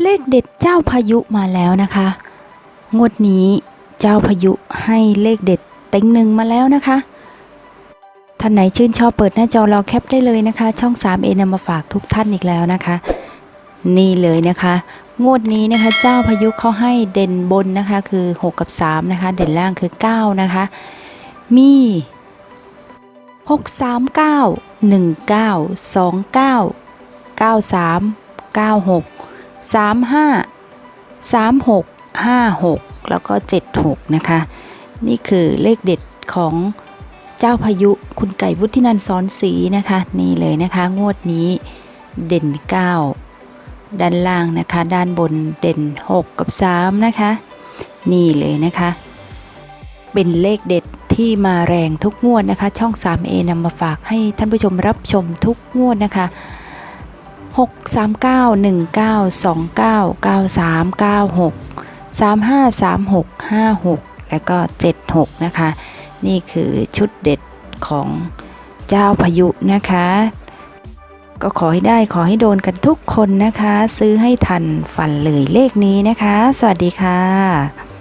เลขเด็ดเจ้าพายุมาแล้วนะคะ งวดนี้เจ้าพายุให้เลขเด็ดเต็งหนึ่งมาแล้วนะคะ ท่านไหนชื่นชอบเปิดหน้าจอรอแคปได้เลยนะคะ ช่อง 3A นำมาฝากทุกท่านอีกแล้วนะคะ นี่เลยนะคะ งวดนี้นะคะ เจ้าพายุเขาให้เด่นบนนะคะคือ 6 กับ 3 นะคะ เด่นล่างคือ 9 นะคะ มี 6 3 9 1 9 2 9 9 3 9 6 3 5 3 6 5 6 แล้วก็ 7 6 นะคะ นี่คือเลขเด็ดของเจ้าพายุคุณไก่วุฒินันท์สอนศรีนะคะ นี่เลยนะคะ งวดนี้เด่น 9 ด้านล่างนะคะ ด้านบนเด่น 6 กับ 3 นะคะ นี่เลยนะคะ เป็นเลขเด็ดที่มาแรงทุกงวดนะคะ ช่อง 3A นำมาฝากให้ท่านผู้ชมรับชมทุกงวดนะคะ 6 3 9 1 9 2 9 9 3 9 6 3 5 3 6 5 6 แล้วก็ 7 6 นะคะ นี่คือชุดเด็ดของเจ้าพายุนะคะ ก็ขอให้ได้ขอให้โดนกันทุกคนนะคะ ซื้อให้ทันฝันเลยเลขนี้นะคะ สวัสดีค่ะ